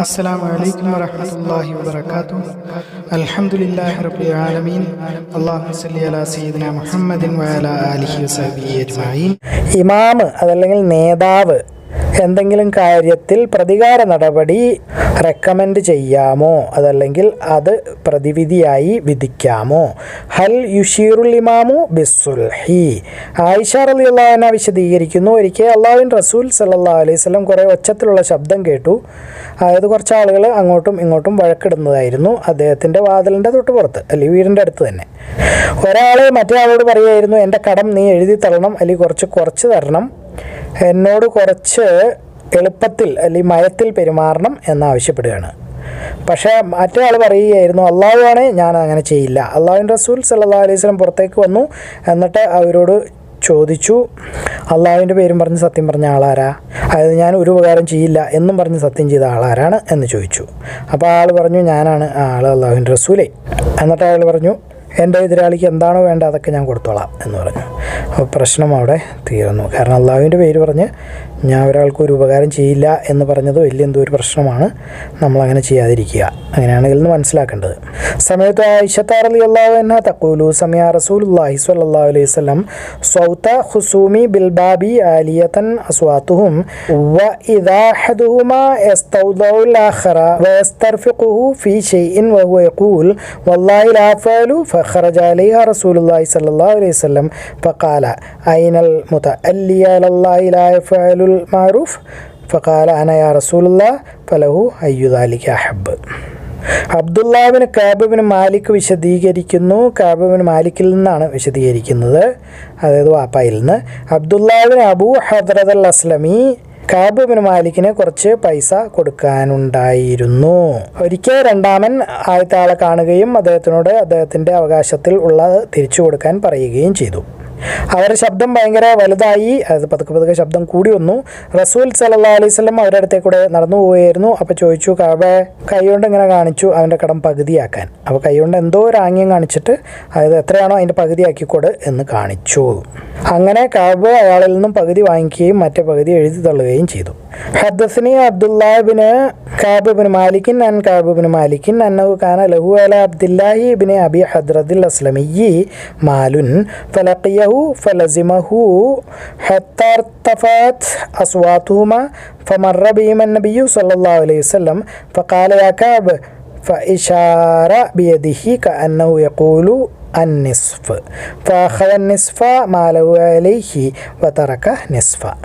السلام عليكم ورحمة الله وبركاته الحمد لله رب العالمين اللهم صل على سيدنا محمد وعلى آله وصحبه أجمعين ഇമാമ് അതല്ലെങ്കിൽ നേതാവ് എന്തെങ്കിലും കാര്യത്തിൽ പ്രതികാര നടപടി റെക്കമെൻഡ് ചെയ്യാമോ? അതല്ലെങ്കിൽ അത് പ്രതിവിധിയായി വിധിക്കാമോ? ഹൽ യുഷീറുൽ ഇമാമു ബിസുൽഹി ആയിഷ അലി അള്ളാഹുന വിശദീകരിക്കുന്നു. ഒരിക്കൽ അള്ളാഹുവിൻ റസൂൽ സല്ലാ അലൈഹി സ്വലം കുറേ ഒച്ചത്തിലുള്ള ശബ്ദം കേട്ടു. അതായത് കുറച്ച് ആളുകൾ അങ്ങോട്ടും ഇങ്ങോട്ടും വഴക്കിടുന്നതായിരുന്നു അദ്ദേഹത്തിന്റെ വാതിലിന്റെ തൊട്ട് പുറത്ത് അല്ലെങ്കിൽ വീടിന്റെ അടുത്ത് തന്നെ. ഒരാൾ മറ്റേ ആളോട് പറയുമായിരുന്നു എന്റെ കടം നീ എഴുതി തരണം അല്ലെങ്കിൽ കുറച്ച് കുറച്ച് തരണം. എന്നോട് കുറച്ച് എളുപ്പത്തിൽ അല്ലെങ്കിൽ മയത്തിൽ പെരുമാറണം എന്നാവശ്യപ്പെടുകയാണ്. പക്ഷേ മറ്റേ ആൾ പറയുകയായിരുന്നു അള്ളാഹുവാണ് ഞാൻ അങ്ങനെ ചെയ്യില്ല. അള്ളാഹുവിൻ റസൂൽ സല്ലാ അലൈഹി സ്വലം പുറത്തേക്ക് വന്നു. എന്നിട്ട് അവരോട് ചോദിച്ചു അള്ളാഹുവിന്റെ പേരും പറഞ്ഞ് സത്യം പറഞ്ഞ ആളാരാ? അതായത് ഞാൻ ഒരു ഉപകാരം ചെയ്യില്ല എന്നും പറഞ്ഞ് സത്യം ചെയ്ത ആളാരാണ്? എന്ന് ചോദിച്ചു. അപ്പോൾ ആൾ പറഞ്ഞു ഞാനാണ് ആൾ അള്ളാഹുവിന്റെ റസൂലേ. എന്നിട്ട് അയാൾ പറഞ്ഞു എന്റെ എതിരാളിക്ക് എന്താണോ വേണ്ടത് അതൊക്കെ ഞാൻ കൊടുത്തോളാം എന്ന് പറഞ്ഞു. അപ്പോൾ പ്രശ്നം അവിടെ തീർന്നു. കാരണം അള്ളാഹുവിന്റെ പേര് പറഞ്ഞ് ഞാൻ ഒരാൾക്ക് ഒരു ഉപകാരം ചെയ്യില്ല എന്ന് പറഞ്ഞത് വലിയ എന്തോ ഒരു പ്രശ്നമാണ്. നമ്മളങ്ങനെ ചെയ്യാതിരിക്കുക. അങ്ങനെയാണെങ്കിൽ നിന്ന് മനസ്സിലാക്കേണ്ടത്. സമയത്ത് ഐഷത്താർ അലി അള്ളാഹു എന്ന തക്കൂലു സമയ റസൂലുല്ലാഹി സ്വല്ലല്ലാഹു അലൈഹി വസല്ലം സൗത്ത ഹുസൂമി ബിൽബാബി ആലിയതൻ അസ്വാത്തുഹും വ ആഖറ ഫീ വല്ലാഹി ഫഖറജ അലൈഹ അലൈഹി വസല്ലം ഫഖാല ഐനൽ മാറൂഫ് ഫക്കാല അനയ റസൂലുള്ള ഫലഹു അയ്യുദാലിക അഹബ് അബ്ദുല്ലാബിന് കാബിബിന് മാലിക് വിശദീകരിക്കുന്നു. കാബിബിന് മാലിക്കിൽ നിന്നാണ് വിശദീകരിക്കുന്നത്. അതായത് വാപ്പായിൽ നിന്ന്. അബ്ദുല്ലാബിന് അബു ഹദ്രത് അൽ അസ്ലമി കാബിബിന് മാലിക്കിന് കുറച്ച് പൈസ കൊടുക്കാനുണ്ടായിരുന്നു. ഒരിക്കൽ രണ്ടാമൻ ആയത്തെ ആളെ കാണുകയും അദ്ദേഹത്തിനോട് അദ്ദേഹത്തിന്റെ അവകാശത്തിൽ ഉള്ളത് തിരിച്ചു കൊടുക്കാൻ പറയുകയും ചെയ്തു. അവരുടെ ശബ്ദം ഭയങ്കര വലുതായി അത് പതുക്കെ പതുക്കെ ശബ്ദം കൂടി വന്നു. റസൂൽ സല്ലാ അലൈഹി അവരുടെ അടുത്തേക്ക് കൂടെ നടന്നു പോവുകയായിരുന്നു. അപ്പോൾ ചോദിച്ചു കാബ കൈകൊണ്ട് ഇങ്ങനെ കാണിച്ചു അവന്റെ കടം പകുതിയാക്കാൻ? അപ്പോൾ കൈകൊണ്ട് എന്തോ ഒരു ആംഗ്യം കാണിച്ചിട്ട് അതായത് എത്രയാണോ അതിന്റെ പകുതിയാക്കിക്കൊട് എന്ന് കാണിച്ചു. അങ്ങനെ കാബ് അയാളിൽ നിന്നും പകുതി വാങ്ങിക്കുകയും മറ്റേ പകുതി എഴുതി തള്ളുകയും ചെയ്തു. حدثني عبد الله بن كعب بن مالك عن كعب بن مالك أنه كان له على عبد الله بن أبي حضرة الأسلمي مال فلقيه فلزمه حتى ارتفعت أصواتهما فمر بهما النبي صلى الله عليه وسلم فقال يا كعب فإشار بيده كأنه يقول النصف فأخذ النصف ماله عليه وترك نصفا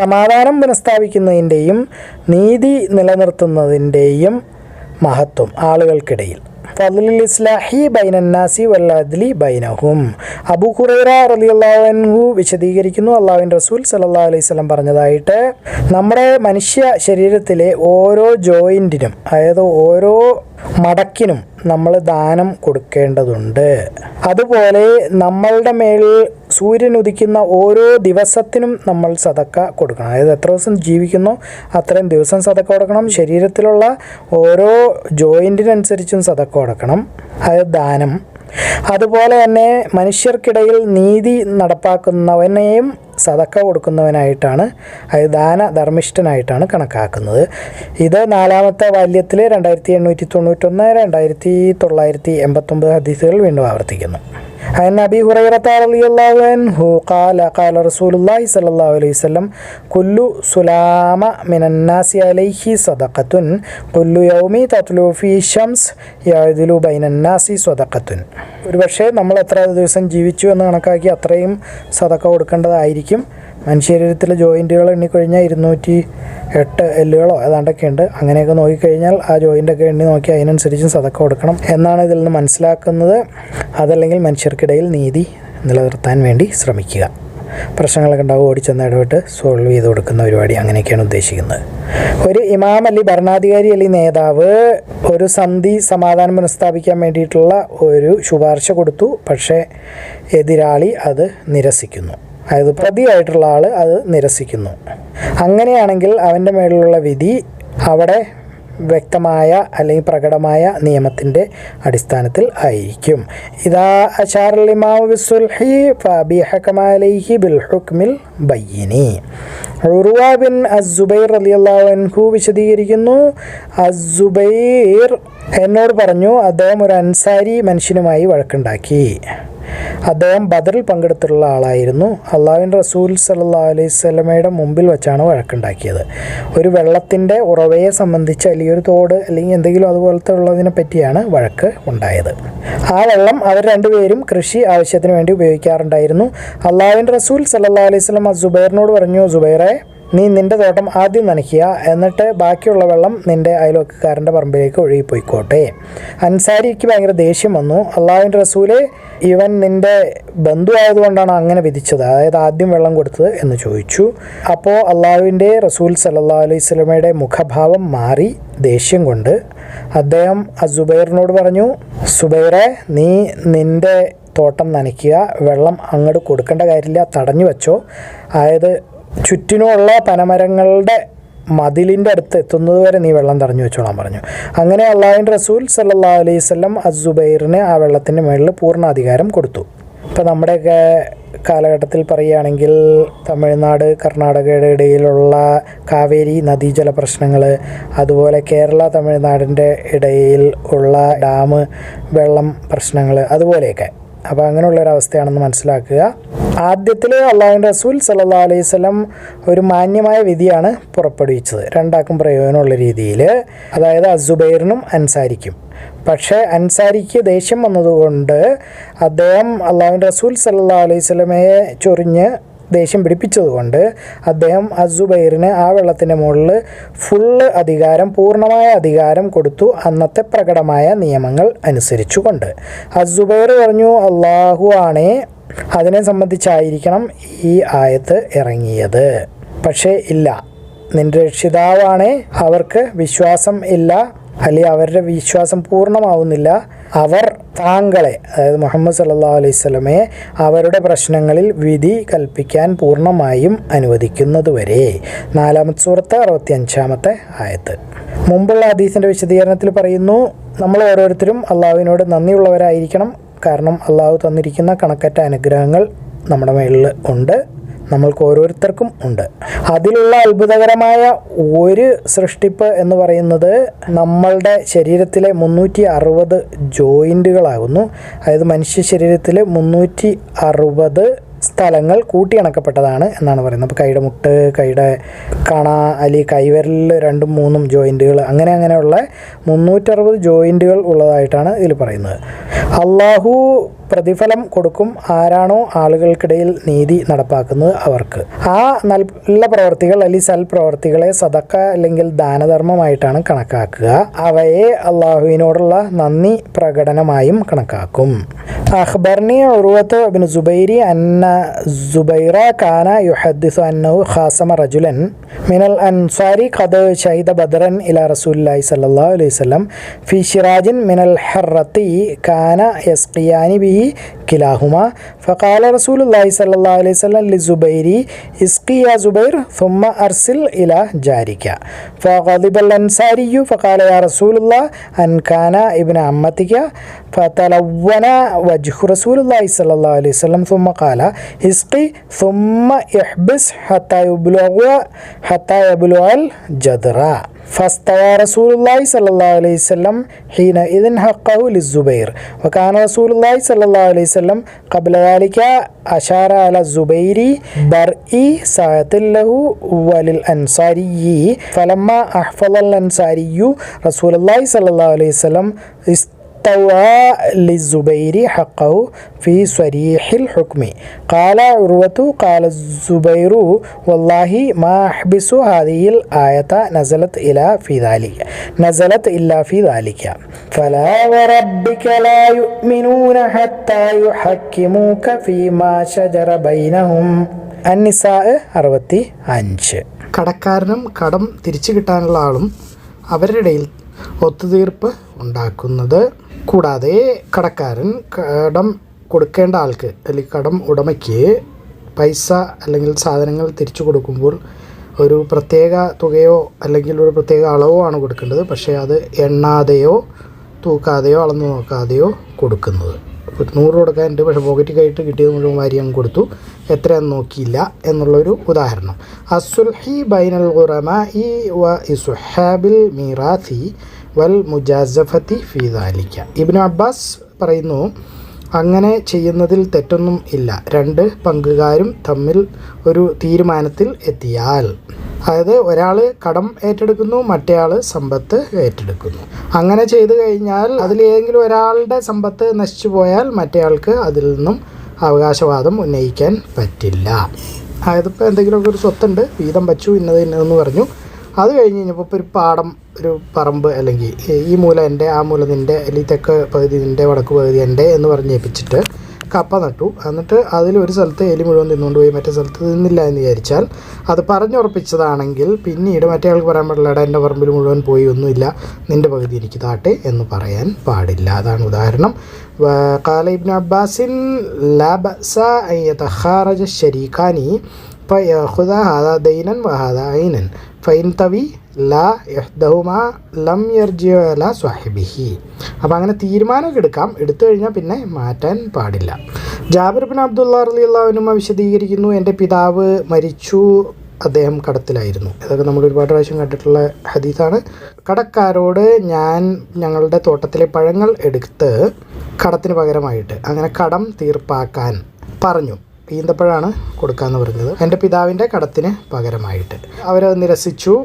സമാധാനം പുനഃസ്ഥാപിക്കുന്നതിന്റെയും നീതി നിലനിർത്തുന്നതിന്റെയും മഹത്വം ആളുകൾക്കിടയിൽ. ഫലുൽ ഇസ്ലാഹി ബൈനന്നാസി വല്ലദ്ലി ബൈനഹും. അബു ഖുറൈറ റളിയല്ലാഹു വിശദീകരിക്കുന്നു. അള്ളാഹുവിൻ റസൂൽ സലഹ് അലൈഹി സ്വലം പറഞ്ഞതായിട്ട് നമ്മുടെ മനുഷ്യ ശരീരത്തിലെ ഓരോ ജോയിന്റിനും അതായത് ഓരോ മടക്കിനും നമ്മൾ ദാനം കൊടുക്കേണ്ടതുണ്ട്. അതുപോലെ നമ്മളുടെ മേൽ സൂര്യൻ ഉദിക്കുന്ന ഓരോ ദിവസത്തിനും നമ്മൾ സതക്ക കൊടുക്കണം. അതായത് എത്ര ദിവസം ജീവിക്കുന്നു അത്രയും ദിവസം സതക്ക കൊടുക്കണം. ശരീരത്തിലുള്ള ഓരോ ജോയിന്റിനനുസരിച്ചും സതക്ക കൊടുക്കണം. അതായത് ദാനം. അതുപോലെ തന്നെ മനുഷ്യർക്കിടയിൽ നീതി നടപ്പാക്കുന്നവനെയും സതക്ക കൊടുക്കുന്നവനായിട്ടാണ് അതായത് ദാന ധർമ്മിഷ്ഠനായിട്ടാണ് കണക്കാക്കുന്നത് ഇത് നാലാമത്തെ ബാല്യത്തിൽ രണ്ടായിരത്തി എണ്ണൂറ്റി തൊണ്ണൂറ്റൊന്ന് രണ്ടായിരത്തി തൊള്ളായിരത്തി എൺപത്തൊമ്പത് ഹദീസുകൾ വീണ്ടും ആവർത്തിക്കുന്നു عن أبي هريرة رضي الله عنه قال قال رسول الله صلى الله عليه وسلم كل سلام من الناس عليه صدقة كل يوم تطلع فيه الشمس يعدل بين الناس صدقة ഒരു പക്ഷേ നമ്മൾ എത്ര ദിവസം ജീവിച്ചു എന്ന് കണക്കാക്കി അത്രയും സതക്ക കൊടുക്കേണ്ടതായിരിക്കും മനുഷ്യരീരത്തിലെ ജോയിന്റുകൾ എണ്ണിക്കഴിഞ്ഞാൽ ഇരുന്നൂറ്റി എട്ട് എല്ലുകളോ ഏതാണ്ടൊക്കെ ഉണ്ട്. അങ്ങനെയൊക്കെ നോക്കിക്കഴിഞ്ഞാൽ ആ ജോയിന്റൊക്കെ എണ്ണി നോക്കി അതിനനുസരിച്ച് സതക്ക കൊടുക്കണം എന്നാണ് ഇതിൽ നിന്ന് മനസ്സിലാക്കുന്നത്. അതല്ലെങ്കിൽ മനുഷ്യർക്കിടയിൽ നീതി നിലനിർത്താൻ വേണ്ടി ശ്രമിക്കുക. പ്രശ്നങ്ങളൊക്കെ ഉണ്ടാവും. ഓടിച്ചെന്ന് ഇടപെട്ട് സോൾവ് ചെയ്ത് കൊടുക്കുന്ന പരിപാടി അങ്ങനെയൊക്കെയാണ് ഉദ്ദേശിക്കുന്നത്. ഒരു ഇമാം അലി ഭരണാധികാരി അലി നേതാവ് ഒരു സന്ധി സമാധാനം പുനഃസ്ഥാപിക്കാൻ വേണ്ടിയിട്ടുള്ള ഒരു ശുപാർശ കൊടുത്തു. പക്ഷേ എതിരാളി അത് നിരസിക്കുന്നു. അതായത് പ്രതിയായിട്ടുള്ള ആൾ അത് നിരസിക്കുന്നു. അങ്ങനെയാണെങ്കിൽ അവന്റെ മേളിലുള്ള വിധി അവിടെ വ്യക്തമായ അല്ലെങ്കിൽ പ്രകടമായ നിയമത്തിന്റെ അടിസ്ഥാനത്തിൽ ആയിരിക്കും. ഇതാ ഇമാമു ബിസുൽഹി ഫബിഹക്കമാലൈഹി ബിൽ ബയ്യിനി. ഉറുവ ബിൻ അസുബൈർ അലി അൻഹു വിശദീകരിക്കുന്നു. അസുബൈർ എന്നോട് പറഞ്ഞു അദ്ദേഹം ഒരു അൻസാരി മനുഷ്യനുമായി വഴക്കുണ്ടാക്കി. അദ്ദേഹം ബദറിൽ പങ്കെടുത്തിട്ടുള്ള ആളായിരുന്നു. അള്ളാഹുവിൻ റസൂൽ സല്ലാ അലൈഹി സ്വലമയുടെ മുമ്പിൽ വെച്ചാണ് വഴക്കുണ്ടാക്കിയത്. ഒരു വെള്ളത്തിന്റെ ഉറവയെ സംബന്ധിച്ച് അല്ലെങ്കിൽ ഒരു തോട് അല്ലെങ്കിൽ എന്തെങ്കിലും അതുപോലത്തെ ഉള്ളതിനെ പറ്റിയാണ് വഴക്ക് ഉണ്ടായത്. ആ വെള്ളം അവർ രണ്ടുപേരും കൃഷി ആവശ്യത്തിന് വേണ്ടി ഉപയോഗിക്കാറുണ്ടായിരുന്നു. അള്ളാഹുവിൻ റസൂൽ സല്ലാ അലൈഹി സ്വലം സുബൈറിനോട് പറഞ്ഞു സുബൈറെ നീ നിന്റെ തോട്ടം ആദ്യം നനയ്ക്കുക. എന്നിട്ട് ബാക്കിയുള്ള വെള്ളം നിന്റെ അയൽവക്കാരന്റെ പറമ്പിലേക്ക് ഒഴുകിപ്പോയിക്കോട്ടെ. അൻസാരിക്ക് ഭയങ്കര ദേഷ്യം വന്നു. അള്ളാഹുവിന്റെ റസൂലെ ഇവൻ നിന്റെ ബന്ധു ആയതുകൊണ്ടാണ് അങ്ങനെ വിധിച്ചത്. അതായത് ആദ്യം വെള്ളം കൊടുത്തത് എന്ന് ചോദിച്ചു. അപ്പോൾ അള്ളാഹുവിന്റെ റസൂൽ സല്ലാ അലൈഹി സ്വലമയുടെ മുഖഭാവം മാറി ദേഷ്യം കൊണ്ട് അദ്ദേഹം അസുബൈറിനോട് പറഞ്ഞു സുബൈറെ നീ നിന്റെ തോട്ടം നനയ്ക്കുക. വെള്ളം അങ്ങോട്ട് കൊടുക്കേണ്ട കാര്യമില്ല. തടഞ്ഞു വെച്ചോ. അതായത് ചുറ്റിനുമുള്ള പനമരങ്ങളുടെ മതിലിന്റെ അടുത്ത് എത്തുന്നത് വരെ നീ വെള്ളം തടഞ്ഞു വെച്ചോളാൻ പറഞ്ഞു. അങ്ങനെ അള്ളാഹിൻ റസൂൽ സല്ലാ അലൈഹി സ്വല്ലം അസുബൈറിന് ആ വെള്ളത്തിന്റെ മുകളിൽ പൂർണാധികാരം കൊടുത്തു. ഇപ്പം നമ്മുടെയൊക്കെ കാലഘട്ടത്തിൽ പറയുകയാണെങ്കിൽ തമിഴ്നാട് കർണാടകയുടെ ഇടയിലുള്ള കാവേരി നദീജല പ്രശ്നങ്ങൾ അതുപോലെ കേരള തമിഴ്നാടിന്റെ ഇടയിൽ ഉള്ള ഡാം വെള്ളം പ്രശ്നങ്ങൾ അതുപോലെയൊക്കെ. അപ്പോൾ അങ്ങനെയുള്ളൊരവസ്ഥയാണെന്ന് മനസ്സിലാക്കുക. ആദ്യത്തിൽ അള്ളാഹുവിന്റെ റസൂൽ സല്ലാ അലൈഹി സ്വലം ഒരു മാന്യമായ വിധിയാണ് പുറപ്പെടുവിച്ചത്. രണ്ടാക്കും പ്രയോജനമുള്ള രീതിയിൽ അതായത് അസുബൈറിനും അൻസാരിക്കും. പക്ഷേ അൻസാരിക്ക് ദേഷ്യം വന്നതുകൊണ്ട് അദ്ദേഹം അള്ളാഹുവിന്റെ റസൂൽ സല്ലാ അലൈഹി സ്വലമയെ ചൊറിഞ്ഞ് ദേഷ്യം പിടിപ്പിച്ചതുകൊണ്ട് അദ്ദേഹം അസുബൈറിന് ആ വെള്ളത്തിന്റെ മുകളിൽ ഫുള്ള് അധികാരം പൂർണമായ അധികാരം കൊടുത്തു. അന്നത്തെ പ്രകടമായ നിയമങ്ങൾ അനുസരിച്ചുകൊണ്ട്. അസുബൈർ പറഞ്ഞു അള്ളാഹു ആണേ അതിനെ സംബന്ധിച്ചായിരിക്കണം ഈ ആയത്ത് ഇറങ്ങിയത്. പക്ഷേ ഇല്ല. നിന്റെ രക്ഷിതാവാണേ അവർക്ക് വിശ്വാസം ഇല്ല. അല്ലെങ്കിൽ അവരുടെ വിശ്വാസം പൂർണമാവുന്നില്ല. അവർ താങ്കളെ അതായത് മുഹമ്മദ് സല്ലാ അലൈഹി അവരുടെ പ്രശ്നങ്ങളിൽ വിധി കൽപ്പിക്കാൻ പൂർണമായും അനുവദിക്കുന്നതുവരെ. നാലാമത്തെ സുഹൃത്ത് അറുപത്തി അഞ്ചാമത്തെ ആയത്ത്. മുമ്പുള്ള ഹദീസിന്റെ വിശദീകരണത്തിൽ പറയുന്നു നമ്മൾ ഓരോരുത്തരും അള്ളാഹുവിനോട് നന്ദിയുള്ളവരായിരിക്കണം. കാരണം അള്ളാഹു തന്നിരിക്കുന്ന കണക്കറ്റ അനുഗ്രഹങ്ങൾ നമ്മുടെ മേളിൽ ഉണ്ട്. നമ്മൾക്ക് ഓരോരുത്തർക്കും ഉണ്ട്. അതിലുള്ള അത്ഭുതകരമായ ഒരു സൃഷ്ടിപ്പ് എന്ന് പറയുന്നത് നമ്മളുടെ ശരീരത്തിലെ മുന്നൂറ്റി അറുപത് ജോയിന്റുകളാകുന്നു അതായത് മനുഷ്യ ശരീരത്തിൽ മുന്നൂറ്റി അറുപത് സ്ഥലങ്ങൾ കൂട്ടിയണക്കപ്പെട്ടതാണ് എന്നാണ് പറയുന്നത്. അപ്പോൾ കൈയുടെ മുട്ട് കൈയുടെ കണ അല്ലെങ്കിൽ കൈവിരലിൽ രണ്ടും മൂന്നും ജോയിന്റുകൾ അങ്ങനെ അങ്ങനെയുള്ള മുന്നൂറ്ററുപത് ജോയിന്റുകൾ ഉള്ളതായിട്ടാണ് ഇതിൽ പറയുന്നത്. അള്ളാഹു പ്രതിഫലം കൊടുക്കും ആരാണോ ആളുകൾക്കിടയിൽ നീതി നടപ്പാക്കുന്നത് അവർക്ക്. ആ നല്ല പ്രവർത്തികൾ അല്ലെങ്കിൽ സൽപ്രവർത്തികളെ സദക്ക അല്ലെങ്കിൽ ദാനധർമ്മമായിട്ടാണ് കണക്കാക്കുക. അവയെ അള്ളാഹുവിനോടുള്ള നന്ദി പ്രകടനമായും കണക്കാക്കും. അഖ്ബർനി ഉറുവത്ത് ബിൻ സുബൈരി അന്ന സുബൈറ കാന യുഹദ്ദിസു അന്നഹു ഖാസമ റജുലൻ മിനൽ അൻസാരി ഖദ് ഷഹിദ ബദറൻ ഇല റസൂലുള്ളാഹി സ്വല്ലല്ലാഹു അലൈഹി വസല്ലം ഫി ഷിറാജിൻ മിനൽ ഹറത്തി കാന യസ്ഖിയാനി ബിഹി كلاهما فقال رسول الله صلى الله عليه وسلم للزبيري اسقي يا زبير ثم أرسل إلى جارك فغضب الأنصاري فقال يا رسول الله أن كان ابن عمتك فتلون وجه رسول الله صلى الله عليه وسلم ثم قال اسقي ثم احبس حتى يبلغ حتى يبلغ الجدر فاستوى رسول الله صلى الله عليه وسلم حينئذ حقه للزبير وكان رسول الله صلى الله عليه وسلم قبل ذلك أشار على الزبير برئي ساعة له وللأنصاري فلما أحفظ الأنصاري رسول الله صلى الله عليه وسلم استوى للزبير حقه في صريح الحكم قال عروة قال الزبير والله ما أحبس هذه الآية نزلت إلى في ذلك نزلت إلا في ذلك فلا وربك لا يؤمنون حتى يحكموك فيما شجر بينهم النساء അറുപത്തി അഞ്ച് കടക്കാരനും കടം തിരിച്ചു കിട്ടാനുള്ള ആളും അവരുടെ ഇടയിൽ ഒത്തുതീർപ്പ് ഉണ്ടാക്കുന്നത് കൂടാതെ കടക്കാരൻ കടം കൊടുക്കേണ്ട ആൾക്ക് അല്ലെങ്കിൽ കടം ഉടമയ്ക്ക് പൈസ അല്ലെങ്കിൽ സാധനങ്ങൾ തിരിച്ചു കൊടുക്കുമ്പോൾ ഒരു പ്രത്യേക തുകയോ അല്ലെങ്കിൽ ഒരു പ്രത്യേക അളവോ ആണ് കൊടുക്കേണ്ടത്. പക്ഷേ അത് എണ്ണാതെയോ തൂക്കാതെയോ അളന്നു നോക്കാതെയോ കൊടുക്കുന്നത്. ഇപ്പോൾ നൂറ് കൊടുക്കാനുണ്ട് പക്ഷേ പോക്കറ്റ് കയറ്റ് കിട്ടിയത് മുഴുവൻ വാരി അങ്ങ് കൊടുത്തു. എത്രയെന്ന് നോക്കിയില്ല എന്നുള്ളൊരു ഉദാഹരണം. അസുൽഹി ബൈനൽ ഖുറമ ഇ വ ഇസുഹാബിൽ മീറാത്തി വൽ മുജാസഫത്തി ഫീദാലിക്ക ഇബ്നു അബ്ബാസ് പറയുന്നു അങ്ങനെ ചെയ്യുന്നതിൽ തെറ്റൊന്നും ഇല്ല. രണ്ട് പങ്കുകാരും തമ്മിൽ ഒരു തീരുമാനത്തിൽ എത്തിയാൽ. അതായത് ഒരാൾ കടം ഏറ്റെടുക്കുന്നു മറ്റേയാൾ സമ്പത്ത് ഏറ്റെടുക്കുന്നു. അങ്ങനെ ചെയ്തു കഴിഞ്ഞാൽ അതിലേതെങ്കിലും ഒരാളുടെ സമ്പത്ത് നശിച്ചു പോയാൽ മറ്റേയാൾക്ക് അതിൽ നിന്നും അവകാശവാദം ഉന്നയിക്കാൻ പറ്റില്ല. അതായത് ഇപ്പോൾ എന്തെങ്കിലുമൊക്കെ ഒരു സ്വത്തുണ്ട് വീതം വച്ചു ഇന്നത് ഇന്നതെന്ന് പറഞ്ഞു. അത് കഴിഞ്ഞ് കഴിഞ്ഞപ്പോൾ ഇപ്പോൾ ഒരു പാടം ഒരു പറമ്പ് അല്ലെങ്കിൽ ഈ മൂല എന്റെ ആ മൂല നിന്റെ അല്ലെങ്കിൽ തെക്ക് പകുതി നിന്റെ വടക്ക് പകുതി എന്റെ എന്ന് പറഞ്ഞ് ഏൽപ്പിച്ചിട്ട് കപ്പ നട്ടു. എന്നിട്ട് അതിൽ ഒരു സ്ഥലത്ത് എലി മുഴുവൻ നിന്നുകൊണ്ട് പോയി. മറ്റേ സ്ഥലത്ത് നിന്നില്ല എന്ന് വിചാരിച്ചാൽ അത് പറഞ്ഞുറപ്പിച്ചതാണെങ്കിൽ പിന്നീട് മറ്റേ ആൾക്ക് പറയാൻ പാടില്ല എടാ എന്റെ പറമ്പിൽ മുഴുവൻ പോയി ഒന്നുമില്ല. നിന്റെ പകുതി എനിക്ക് താട്ടെ എന്ന് പറയാൻ പാടില്ല. അതാണ് ഉദാഹരണം. കാല ഇബ്ന അബ്ബാസിൻ ലാബസ ഷരീഖാനി ഫയഹുദ ഹാദ ദൈനൻ വഹാദ ഐനൻ. ഫൈൻതവി ല യഹ്ദഹുമ ലം യർജിയോല സ്വാഹിബിഹി അപ്പോൾ അങ്ങനെ തീരുമാനമൊക്കെ എടുക്കാം. എടുത്തു കഴിഞ്ഞാൽ പിന്നെ മാറ്റാൻ പാടില്ല. ജാബിർ ബിൻ അബ്ദുള്ള അലി അള്ളാഹുനുമ വിശദീകരിക്കുന്നു. എന്റെ പിതാവ് മരിച്ചു. അദ്ദേഹം കടത്തിലായിരുന്നു. ഇതൊക്കെ നമ്മൾ ഒരുപാട് പ്രാവശ്യം കണ്ടിട്ടുള്ള ഹദീസാണ്. കടക്കാരോട് ഞാൻ ഞങ്ങളുടെ തോട്ടത്തിലെ പഴങ്ങൾ എടുത്ത് കടത്തിന് പകരമായിട്ട് അങ്ങനെ കടം തീർപ്പാക്കാൻ പറഞ്ഞു. ഈന്തപ്പഴമാണ് കൊടുക്കാമെന്ന് പറഞ്ഞത്. എന്റെ പിതാവിന്റെ കടത്തിന് പകരമായിട്ട്. അവരത് നിരസിച്ചു.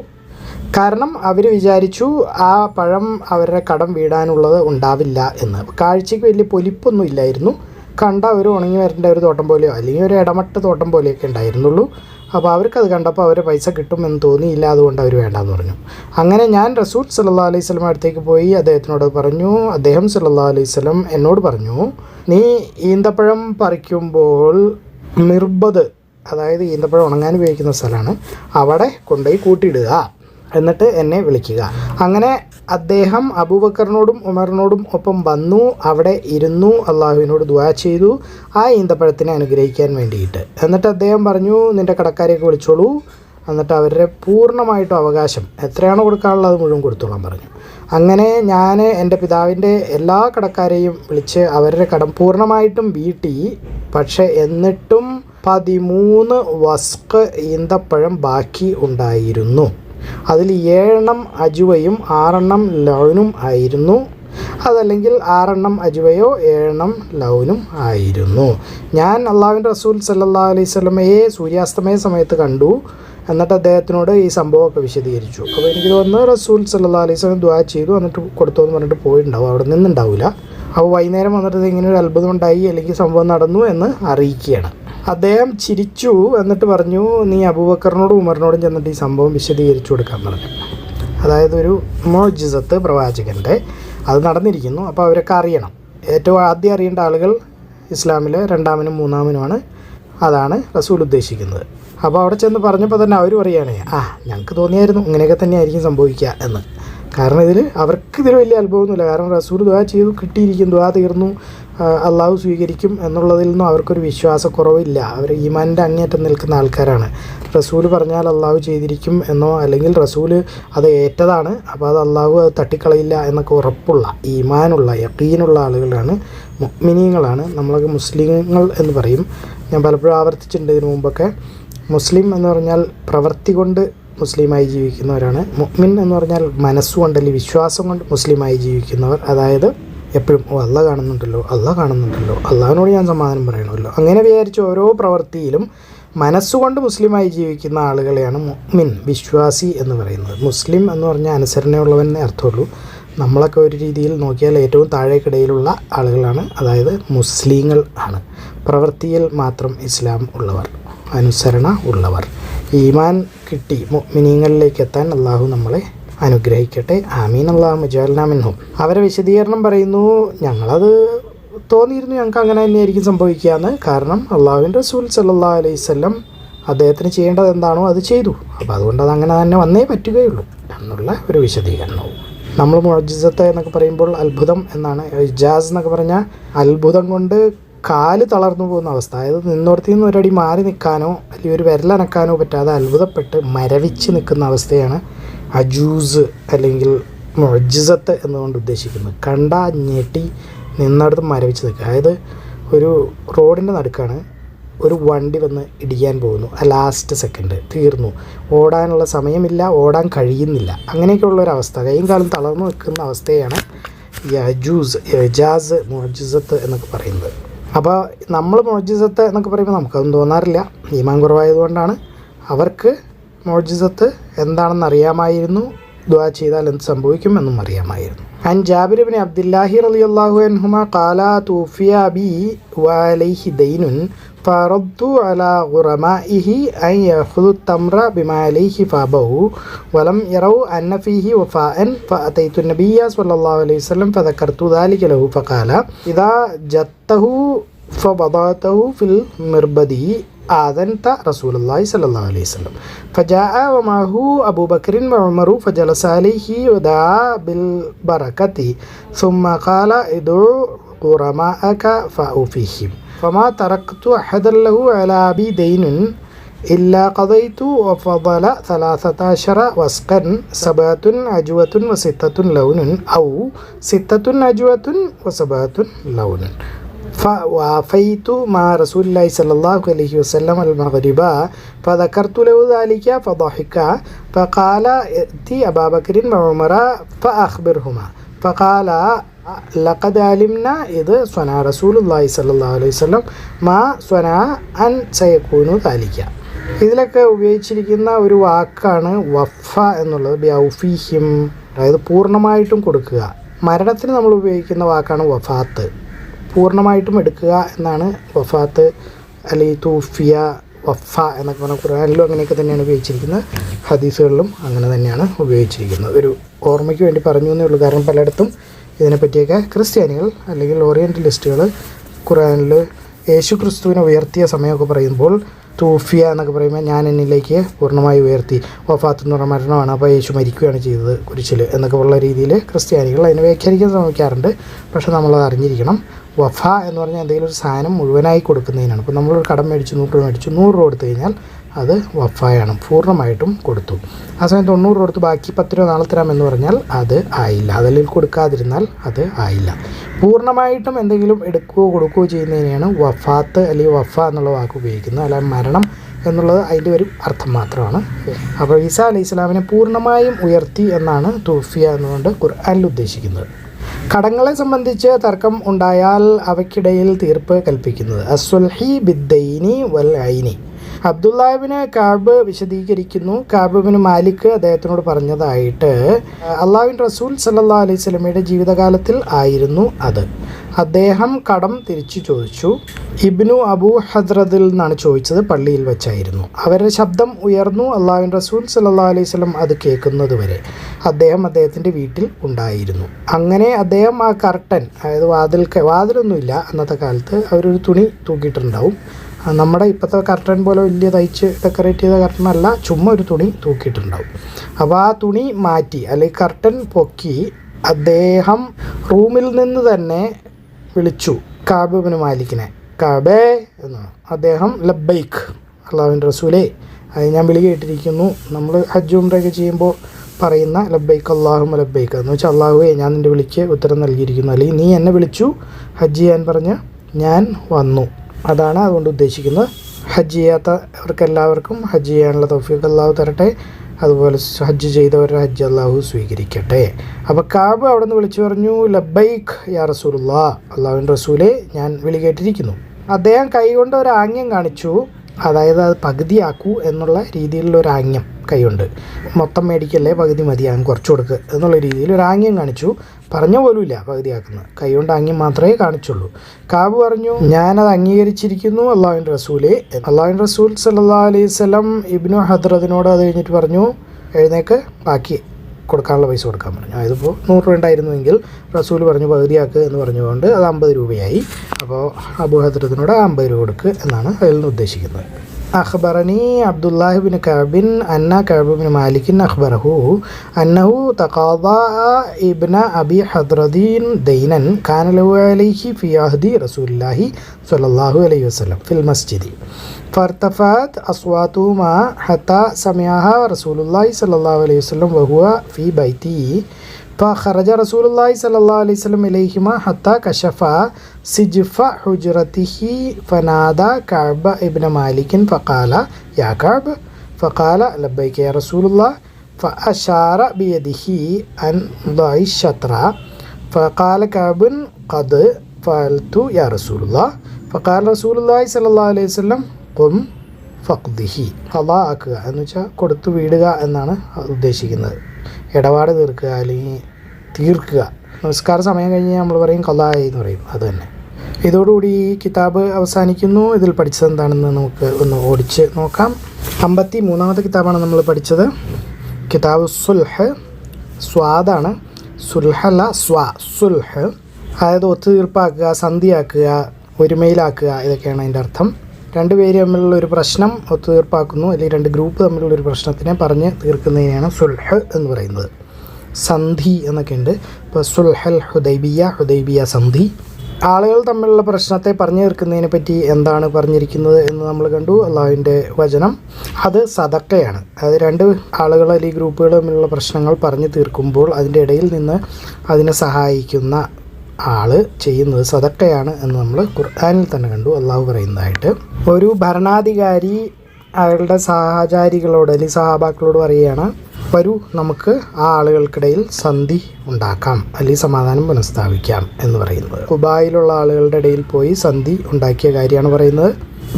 കാരണം അവർ വിചാരിച്ചു ആ പഴം അവരുടെ കടം വീടാനുള്ളത് ഉണ്ടാവില്ല എന്ന്. കാഴ്ചയ്ക്ക് വലിയ പൊലിപ്പൊന്നും ഇല്ലായിരുന്നു. കണ്ട ഒരു ഉണങ്ങി വരേണ്ട ഒരു തോട്ടം പോലെയോ അല്ലെങ്കിൽ ഒരു ഇടമട്ട് തോട്ടം പോലെയൊക്കെ ഉണ്ടായിരുന്നുള്ളൂ. അപ്പോൾ അവർക്കത് കണ്ടപ്പോൾ അവരെ പൈസ കിട്ടുമെന്ന് തോന്നിയില്ല അതുകൊണ്ട് അവർ വേണ്ടാന്ന് പറഞ്ഞു. അങ്ങനെ ഞാൻ റസൂൽ സല്ലാ അലൈഹി സ്വലം അടുത്തേക്ക് പോയി അദ്ദേഹത്തിനോട് പറഞ്ഞു അദ്ദേഹം സല്ലാ അലൈഹി സ്വലം എന്നോട് പറഞ്ഞു നീ ഈന്തപ്പഴം പറിക്കുമ്പോൾ മിർബത് അതായത് ഈന്തപ്പഴം ഉണങ്ങാൻ ഉപയോഗിക്കുന്ന സ്ഥലമാണ്. അവിടെ കൊണ്ടുപോയി കൂട്ടിയിടുക. എന്നിട്ട് എന്നെ വിളിക്കുക. അങ്ങനെ അദ്ദേഹം അബൂബക്കറിനോടും ഉമറിനോടും ഒപ്പം വന്നു. അവിടെ ഇരുന്നു. അള്ളാഹുവിനോട് ദുആ ചെയ്തു. ആ ഈന്തപ്പഴത്തിനെ അനുഗ്രഹിക്കാൻ വേണ്ടിയിട്ട്. എന്നിട്ട് അദ്ദേഹം പറഞ്ഞു നിന്റെ കടക്കാരെയൊക്കെ വിളിച്ചോളൂ. എന്നിട്ട് അവരുടെ പൂർണമായിട്ടും അവകാശം എത്രയാണോ കൊടുക്കാനുള്ളത് അത് മുഴുവൻ കൊടുത്തോളാൻ പറഞ്ഞു. അങ്ങനെ ഞാൻ എന്റെ പിതാവിന്റെ എല്ലാ കടക്കാരെയും വിളിച്ച് അവരുടെ കടം പൂർണമായിട്ടും വീട്ടി. പക്ഷേ എന്നിട്ടും പതിമൂന്ന് വസ്ക് ഈന്തപ്പഴം ബാക്കി ഉണ്ടായിരുന്നു. അതിൽ ഏഴെണ്ണം അജുവയും ആറെണ്ണം ലൗനും ആയിരുന്നു. അതല്ലെങ്കിൽ ആറെണ്ണം അജുവയോ ഏഴെണ്ണം ലൗനും ആയിരുന്നു. ഞാൻ അള്ളാഹുവിന്റെ റസൂൽ സല്ലാ അലൈഹി സ്വലമയെ സൂര്യാസ്തമയ സമയത്ത് കണ്ടു. എന്നിട്ട് അദ്ദേഹത്തിനോട് ഈ സംഭവമൊക്കെ വിശദീകരിച്ചു. അപ്പോൾ എനിക്ക് തോന്നുന്നു റസൂൽ സല്ലാ അലൈഹി ദ്വാ ചെയ്തു എന്നിട്ട് കൊടുത്തു എന്ന് പറഞ്ഞിട്ട് പോയിട്ടുണ്ടാവും. അവിടെ നിന്നുണ്ടാവില്ല അപ്പോൾ വൈകുന്നേരം വന്നിട്ട് ഇങ്ങനെ ഒരു അത്ഭുതം ഉണ്ടായി അല്ലെങ്കിൽ സംഭവം നടന്നു എന്ന് അറിയിക്കുകയാണ്. അദ്ദേഹം ചിരിച്ചു എന്നിട്ട് പറഞ്ഞു നീ അബൂബക്കറിനോടും ഉമറിനോടും ചെന്നിട്ട് ഈ സംഭവം വിശദീകരിച്ചു കൊടുക്കാൻ പറഞ്ഞു. അതായത് ഒരു മോജിസത്ത് പ്രവാചകന്റെ അത് നടന്നിരിക്കുന്നു. അപ്പോൾ അവരൊക്കെ അറിയണം. ഏറ്റവും ആദ്യം അറിയേണ്ട ആളുകൾ ഇസ്ലാമിലെ രണ്ടാമനും മൂന്നാമനുമാണ്. അതാണ് റസൂൽ ഉദ്ദേശിക്കുന്നത്. അപ്പോൾ അവിടെ ചെന്ന് പറഞ്ഞപ്പോൾ തന്നെ അവർ പറയുകയാണേ ആ ഞങ്ങൾക്ക് തോന്നിയായിരുന്നു ഇങ്ങനെയൊക്കെ തന്നെ ആയിരിക്കും സംഭവിക്കുക എന്ന്. കാരണം ഇതിൽ അവർക്ക് ഇതിൽ വലിയ അനുഭവമൊന്നുമില്ല കാരണം റസൂൽ ദുആ ചെയ്തു കിട്ടിയിരിക്കും ദുആ തീർന്നു അള്ളാഹു സ്വീകരിക്കും എന്നുള്ളതിൽ നിന്നും അവർക്കൊരു വിശ്വാസക്കുറവില്ല. അവർ ഈമാനിന്റെ അങ്ങേറ്റം നിൽക്കുന്ന ആൾക്കാരാണ്. റസൂൽ പറഞ്ഞാൽ അള്ളാഹു ചെയ്തിരിക്കും എന്നോ അല്ലെങ്കിൽ റസൂൽ അത് ഏറ്റതാണ് അപ്പോൾ അത് അള്ളാഹു അത് തട്ടിക്കളയില്ല എന്നൊക്കെ ഉറപ്പുള്ള ഈമാനുള്ള യക്കീനുള്ള ആളുകളാണ് മുഗ്മിനീങ്ങളാണ് നമ്മളൊക്കെ മുസ്ലിങ്ങൾ എന്ന് പറയും. ഞാൻ പലപ്പോഴും ആവർത്തിച്ചിട്ടുണ്ട് ഇതിനു മുമ്പൊക്കെ. മുസ്ലിം എന്ന് പറഞ്ഞാൽ പ്രവൃത്തി കൊണ്ട് മുസ്ലിമായി ജീവിക്കുന്നവരാണ്. മുഹ്മിൻ എന്ന് പറഞ്ഞാൽ മനസ്സുകൊണ്ട് അല്ലെങ്കിൽ വിശ്വാസം കൊണ്ട് മുസ്ലിമായി ജീവിക്കുന്നവർ. അതായത് എപ്പോഴും ഓ അല്ല കാണുന്നുണ്ടല്ലോ അല്ല കാണുന്നുണ്ടല്ലോ അള്ളാഹിനോട് ഞാൻ സമാധാനം പറയണമല്ലോ. അങ്ങനെ വിചാരിച്ച ഓരോ പ്രവൃത്തിയിലും മനസ്സുകൊണ്ട് മുസ്ലിമായി ജീവിക്കുന്ന ആളുകളെയാണ് മുഹ്മിൻ വിശ്വാസി എന്ന് പറയുന്നത്. മുസ്ലിം എന്ന് പറഞ്ഞാൽ അനുസരണയുള്ളവൻ അർത്ഥമുള്ളൂ. നമ്മളൊക്കെ ഒരു രീതിയിൽ നോക്കിയാൽ ഏറ്റവും താഴേക്കിടയിലുള്ള ആളുകളാണ്. അതായത് മുസ്ലിങ്ങൾ ആണ്. പ്രവൃത്തിയിൽ മാത്രം ഇസ്ലാം ഉള്ളവർ. അനുസരണ ഉള്ളവർ. ഈമാൻ കിട്ടി മിനിങ്ങളിലേക്ക് എത്താൻ അള്ളാഹു നമ്മളെ അനുഗ്രഹിക്കട്ടെ. ആമീൻ. അള്ളാഹു മുജാലിനാമിൻഹും അവരെ വിശദീകരണം പറയുന്നു ഞങ്ങളത് തോന്നിയിരുന്നു ഞങ്ങൾക്ക് അങ്ങനെ തന്നെയായിരിക്കും സംഭവിക്കുക എന്ന് കാരണം അള്ളാഹുവിന്റെ റസൂൽ സല്ലാ അലൈഹി സ്വല്ലം അദ്ദേഹത്തിന് ചെയ്യേണ്ടത് എന്താണോ അത് ചെയ്തു. അപ്പോൾ അതുകൊണ്ട് അത് അങ്ങനെ തന്നെ വന്നേ പറ്റുകയുള്ളൂ എന്നുള്ള ഒരു വിശദീകരണവും. നമ്മൾ മുഴജിസത്തെ എന്നൊക്കെ പറയുമ്പോൾ അത്ഭുതം എന്നാണ് ഇജാസ് എന്നൊക്കെ പറഞ്ഞാൽ അത്ഭുതം കൊണ്ട് കാൽ തളർന്നു പോകുന്ന അവസ്ഥ. അതായത് നിന്നോടത്തിൽ നിന്ന് ഒരടി മാറി നിൽക്കാനോ അല്ലെങ്കിൽ ഒരു വിരലനക്കാനോ പറ്റാതെ അത്ഭുതപ്പെട്ട് മരവിച്ച് നിൽക്കുന്ന അവസ്ഥയാണ് അജൂസ് അല്ലെങ്കിൽ മൊജിസത്ത് എന്നുകൊണ്ട് ഉദ്ദേശിക്കുന്നത്. കണ്ട ഞെട്ടി നിന്നടുത്ത് മരവിച്ച് നിൽക്കുക. അതായത് ഒരു റോഡിന്റെ നടുക്കാണ് ഒരു വണ്ടി വന്ന് ഇടിക്കാൻ പോകുന്നു. ആ ലാസ്റ്റ് സെക്കൻഡ് തീർന്നു. ഓടാനുള്ള സമയമില്ല ഓടാൻ കഴിയുന്നില്ല. അങ്ങനെയൊക്കെയുള്ള ഒരു അവസ്ഥ. കൈയും കാലം തളർന്നു നിൽക്കുന്ന അവസ്ഥയാണ് യജൂസ് എജാസ് മുജിസത്ത് എന്നൊക്കെ പറയുന്നത്. അപ്പോൾ നമ്മൾ മോജിസത്ത് എന്നൊക്കെ പറയുമ്പോൾ നമുക്കതൊന്നും തോന്നാറില്ല. ഈമാൻ കുറവായതുകൊണ്ടാണ്. അവർക്ക് മോജിസത്ത് എന്താണെന്ന് അറിയാമായിരുന്നു ദ്വാ ചെയ്താൽ എന്ത് സംഭവിക്കുമെന്നും അറിയാമായിരുന്നു. عن جابر بن عبد الله رضي الله عنهما قال توفي أبي وعليه دين فردت على غرمائه أن يأخذوا التمر بما عليه فأبوا ولم يروا أن فيه وفاء فأتيت النبي صلى الله عليه وسلم فذكرت ذلك له فقال إذا جدته فوضعته في المربد آذنت رسول الله صلى الله عليه وسلم. فجاء ومعه أبو بكر وعمر فجلس عليه ودعا بالبركة. ثم قال ادعو غرماءك فأوفيهم فما تركت أحدا له على أبي دين إلا قضيت وفضل ثلاثة عشر وسقا سبعة عجوة وستة لون أو ستة عجوة وسبعة لون. ഫൈത്തു മാ റസൂലി സല്ലാഹു അലഹി വസ്ലം അൽ മഹരിബ ഫതക്കർത്തു ലൗദാലിക്ക ഫദഹിക്ക ഫഖാല എത്തി അബാബക്രിൻ മൊമറ ഫ അഖ്ബിർഹുമ. ഫഖാല ലഖദ് അലിംന ഇത് സ്വന റസൂലുല്ലാഹി സല്ലാ അലൈഹി വസ്ലം മാ സ്വന അൻ സയക്കൂനു താലിക്ക ഇതിലൊക്കെ ഉപയോഗിച്ചിരിക്കുന്ന ഒരു വാക്കാണ് വഫ എന്നുള്ളത്. ബൗഫിഹിം അതായത് പൂർണമായിട്ടും കൊടുക്കുക. മരണത്തിന് നമ്മൾ ഉപയോഗിക്കുന്ന വാക്കാണ് വഫാത്ത്. പൂർണമായിട്ടും എടുക്കുക എന്നാണ് വഫാത്ത് അല്ലെങ്കിൽ തൂഫിയ വഫ എന്നൊക്കെ പറഞ്ഞ ഖുർആാനിലും അങ്ങനെയൊക്കെ തന്നെയാണ് ഉപയോഗിച്ചിരിക്കുന്നത്. ഹദീസുകളിലും അങ്ങനെ തന്നെയാണ് ഉപയോഗിച്ചിരിക്കുന്നത്. ഒരു ഓർമ്മയ്ക്ക് വേണ്ടി പറഞ്ഞു എന്നേ ഉള്ളൂ. കാരണം പലയിടത്തും ഇതിനെപ്പറ്റിയൊക്കെ ക്രിസ്ത്യാനികൾ അല്ലെങ്കിൽ ഓറിയന്റലിസ്റ്റുകൾ ഖുർആാനിൽ യേശു ക്രിസ്തുവിനെ ഉയർത്തിയ സമയമൊക്കെ പറയുമ്പോൾ തൂഫിയ എന്നൊക്കെ പറയുമ്പോൾ ഞാൻ എന്നിലേക്ക് പൂർണമായി ഉയർത്തി. വഫാത്ത് എന്ന് പറഞ്ഞ മരണമാണ്. അപ്പോൾ യേശു മരിക്കുകയാണ് ചെയ്തത് കുരിശിൽ എന്നൊക്കെ ഉള്ള രീതിയിൽ ക്രിസ്ത്യാനികൾ അതിനെ വ്യാഖ്യാനിക്കാൻ ശ്രമിക്കാറുണ്ട്. പക്ഷേ നമ്മളത് അറിഞ്ഞിരിക്കണം. വഫ എന്ന് പറഞ്ഞാൽ എന്തെങ്കിലും ഒരു സാധനം മുഴുവനായി കൊടുക്കുന്നതിനാണ്. ഇപ്പോൾ നമ്മളൊരു കടം മേടിച്ചു നൂറ് രൂപ മേടിച്ചു നൂറ് രൂപ കൊടുത്തു കഴിഞ്ഞാൽ അത് വഫായാണ് പൂർണമായിട്ടും കൊടുത്തു. ആ സമയത്ത് തൊണ്ണൂറ് കൊടുത്ത് ബാക്കി പത്ത് രൂപ നാളെ തരാമെന്ന് പറഞ്ഞാൽ അത് ആയില്ല. അതല്ലെങ്കിൽ കൊടുക്കാതിരുന്നാൽ അത് ആയില്ല. പൂർണമായിട്ടും എന്തെങ്കിലും എടുക്കുകയോ കൊടുക്കുകയോ ചെയ്യുന്നതിനെയാണ് വഫാത്ത് അല്ലെങ്കിൽ വഫ എന്നുള്ള വാക്ക് ഉപയോഗിക്കുന്നത്. അല്ല മരണം എന്നുള്ളത് അതിന്റെ ഒരു അർത്ഥം മാത്രമാണ്. അപ്പോൾ ഈസ അലൈഹി ഇസ്ലാമിനെ പൂർണമായും ഉയർത്തി എന്നാണ് തൂഫിയ എന്നുകൊണ്ട് ഖുർആാനിൽ ഉദ്ദേശിക്കുന്നത്. കടങ്ങളെ സംബന്ധിച്ച് തർക്കം ഉണ്ടായാൽ അവയ്ക്കിടയിൽ തീർപ്പ് കൽപ്പിക്കുന്നത്. അസ്വൽഹി ബിദ്ദൈനി വൽ ഐനി. അബ്ദുല്ലാഹിബിന് കാബ് വിശദീകരിക്കുന്നു. കാബിബിന് മാലിക് അദ്ദേഹത്തിനോട് പറഞ്ഞതായിട്ട് അള്ളാഹുവിൻ റസൂൽ സല്ലാ അലൈഹി സ്വലമയുടെ ജീവിതകാലത്തിൽ ആയിരുന്നു അത്. അദ്ദേഹം കടം തിരിച്ചു ചോദിച്ചു. ഇബ്നു അബു ഹദ്രദിൽ നിന്നാണ് ചോദിച്ചത് പള്ളിയിൽ വെച്ചായിരുന്നു. അവരുടെ ശബ്ദം ഉയർന്നു അള്ളാഹുവിൻ റസൂൽ സല്ലാ അലൈഹി സ്വലം അത് കേൾക്കുന്നത് വരെ അദ്ദേഹം അദ്ദേഹത്തിന്റെ വീട്ടിൽ ഉണ്ടായിരുന്നു. അങ്ങനെ അദ്ദേഹം ആ കർട്ടൻ അതായത് വാതിൽ വാതിലൊന്നുമില്ല അന്നത്തെ കാലത്ത് അവരൊരു തുണി തൂക്കിയിട്ടുണ്ടാവും. നമ്മുടെ ഇപ്പോഴത്തെ കർട്ടൻ പോലെ വലിയ തയ്ച്ച് ഡെക്കറേറ്റ് ചെയ്ത കർട്ടൻ അല്ല ചുമ്മാ ഒരു തുണി തൂക്കിയിട്ടുണ്ടാവും. അപ്പോൾ ആ തുണി മാറ്റി അല്ലെങ്കിൽ കർട്ടൻ പൊക്കി അദ്ദേഹം റൂമിൽ നിന്ന് തന്നെ വിളിച്ചു കാബിബിന് മാലിക്കിനെ. കാബേ എന്ന്. അദ്ദേഹം ലബൈക്ക് അള്ളാഹുവിന്റെ റസൂലേ. അത് ഞാൻ വിളി കേട്ടിരിക്കുന്നു. നമ്മൾ ഹജ്ജ് ഉംറയൊക്കെ ചെയ്യുമ്പോൾ പറയുന്ന ലബൈക്ക് അള്ളാഹു ലബൈക്ക് എന്ന് വെച്ചാൽ അള്ളാഹുവേ ഞാൻ നിന്റെ വിളിക്ക് ഉത്തരം നൽകിയിരിക്കുന്നു. അല്ലെങ്കിൽ നീ എന്നെ വിളിച്ചു ഹജ്ജ് ചെയ്യാൻ പറഞ്ഞ് ഞാൻ വന്നു. അതാണ് അതുകൊണ്ട് ഉദ്ദേശിക്കുന്നത്. ഹജ്ജ് ചെയ്യാത്തവർക്ക് എല്ലാവർക്കും ഹജ്ജ് ചെയ്യാനുള്ള തൗഫീഖ് അള്ളാഹു തരട്ടെ. അതുപോലെ ഹജ്ജ് ചെയ്തവരുടെ ഹജ്ജ് അള്ളാഹു സ്വീകരിക്കട്ടെ. അപ്പോൾ കാബ് അവിടെ നിന്ന് വിളിച്ചു പറഞ്ഞു ലബൈഖ് യാ റസൂലുള്ള. അള്ളാഹുവിൻ റസൂലെ ഞാൻ വിളി കേട്ടിരിക്കുന്നു. അദ്ദേഹം കൈകൊണ്ട് ഒരു ആംഗ്യം കാണിച്ചു. അതായത് അത് പകുതിയാക്കൂ എന്നുള്ള രീതിയിലുള്ള ഒരു ആംഗ്യം. കൈകൊണ്ട് മൊത്തം മേടിക്കല്ലേ പകുതി മതിയാകും കുറച്ച് കൊടുക്കുക എന്നുള്ള രീതിയിൽ ഒരു ആംഗ്യം കാണിച്ചു. പറഞ്ഞ പോലുമില്ല പകുതിയാക്കുന്നത് കൈകൊണ്ട് ആംഗ്യം മാത്രമേ കാണിച്ചുള്ളൂ. കാബ് പറഞ്ഞു ഞാനത് അംഗീകരിച്ചിരിക്കുന്നു അള്ളാഹുൻ റസൂലെ. അള്ളാഹുൻ റസൂൽ സല്ലാ അലൈഹി സ്വലം ഇബ്നു ഹദ്രദിനോട് അത് കഴിഞ്ഞിട്ട് പറഞ്ഞു എഴുന്നേക്ക് ബാക്കി കൊടുക്കാനുള്ള പൈസ കൊടുക്കാൻ പറഞ്ഞു. അതിപ്പോൾ നൂറ് രൂപ ഉണ്ടായിരുന്നുവെങ്കിൽ റസൂൽ പറഞ്ഞു പകുതിയാക്ക് എന്ന് പറഞ്ഞുകൊണ്ട് അത് അമ്പത് രൂപയായി. അപ്പോൾ അബു ഹദ്രത്തിനോട് അമ്പത് രൂപ കൊടുക്കുക എന്നാണ് അതിൽ നിന്ന് ഉദ്ദേശിക്കുന്നത്. أخبرني عبد الله بن كعب أن كعب بن مالك أخبره أنه تقاضى ابن أبي حضردين دينا كان له عليه في عهد رسول الله صلى الله عليه وسلم في المسجد. فارتفعت أصواتهما حتى سمعها رسول الله صلى الله عليه وسلم وهو في بيته. فخرج رسول الله صلى الله عليه وسلم إليهما حتى كشف سجف حجرته فنادى كعب ابن مالك فقال يا كعب فقال لبيك يا رسول الله فأشار بيده أن ضع الشطر فقال كعب قد فعلت يا رسول الله فقال رسول الله صلى الله عليه وسلم قم ഫക്ദിഹി ഹലാ ആക്കുക എന്ന് വെച്ചാൽ കൊടുത്തു വീടുക എന്നാണ് അത് ഉദ്ദേശിക്കുന്നത് ഇടപാട് തീർക്കുക അല്ലെങ്കിൽ തീർക്കുക. നമസ്കാര സമയം കഴിഞ്ഞ് നമ്മൾ പറയും കൊള്ളായി എന്ന് പറയും. അത് തന്നെ. ഇതോടുകൂടി ഈ കിതാബ് അവസാനിക്കുന്നു. ഇതിൽ പഠിച്ചത് എന്താണെന്ന് നമുക്ക് ഒന്ന് ഓടിച്ച് നോക്കാം. അമ്പത്തി മൂന്നാമത്തെ കിതാബാണ് നമ്മൾ പഠിച്ചത്. കിതാബ് സുൽഹ് സ്വാദാണ്. സുൽഹല്ല സ്വാ സുൽഹ്. അതായത് ഒത്തുതീർപ്പാക്കുക സന്ധിയാക്കുക ഒരുമയിലാക്കുക ഇതൊക്കെയാണ് അതിന്റെ അർത്ഥം. രണ്ട് പേര് തമ്മിലുള്ള ഒരു പ്രശ്നം ഒത്തുതീർപ്പാക്കുന്നു. അല്ലെങ്കിൽ രണ്ട് ഗ്രൂപ്പ് തമ്മിലുള്ള ഒരു പ്രശ്നത്തിനെ പറഞ്ഞ് തീർക്കുന്നതിനെയാണ് സുൽഹ് എന്ന് പറയുന്നത്. സന്ധി എന്നൊക്കെ ഉണ്ട് ഇപ്പോൾ സുൽഹൽ ഹുദൈബിയ ഹുദൈബിയ സന്ധി. ആളുകൾ തമ്മിലുള്ള പ്രശ്നത്തെ പറഞ്ഞു തീർക്കുന്നതിനെ പറ്റി എന്താണ് പറഞ്ഞിരിക്കുന്നത് എന്ന് നമ്മൾ കണ്ടു. അള്ളാഹുവിന്റെ വചനം. അത് സതക്കയാണ് അത് രണ്ട് ആളുകൾ അല്ലെങ്കിൽ ഗ്രൂപ്പുകൾ തമ്മിലുള്ള പ്രശ്നങ്ങൾ പറഞ്ഞു തീർക്കുമ്പോൾ അതിന്റെ ഇടയിൽ നിന്ന് അതിനെ സഹായിക്കുന്ന ആൾ ചെയ്യുന്നത് സദക്കയാണ് എന്ന് നമ്മൾ ഖുർആാനിൽ തന്നെ കണ്ടു. അള്ളാഹു പറയുന്നതായിട്ട് ഒരു ഭരണാധികാരി അയാളുടെ സഹചാരികളോട് അല്ലെങ്കിൽ സഹാബാക്കളോട് പറയുകയാണ് വരൂ നമുക്ക് ആ ആളുകൾക്കിടയിൽ സന്ധി ഉണ്ടാക്കാം അല്ലെങ്കിൽ സമാധാനം പുനഃസ്ഥാപിക്കാം എന്ന് പറയുന്നത്. ദുബായിലുള്ള ആളുകളുടെ ഇടയിൽ പോയി സന്ധി ഉണ്ടാക്കിയ കാര്യമാണ് പറയുന്നത്.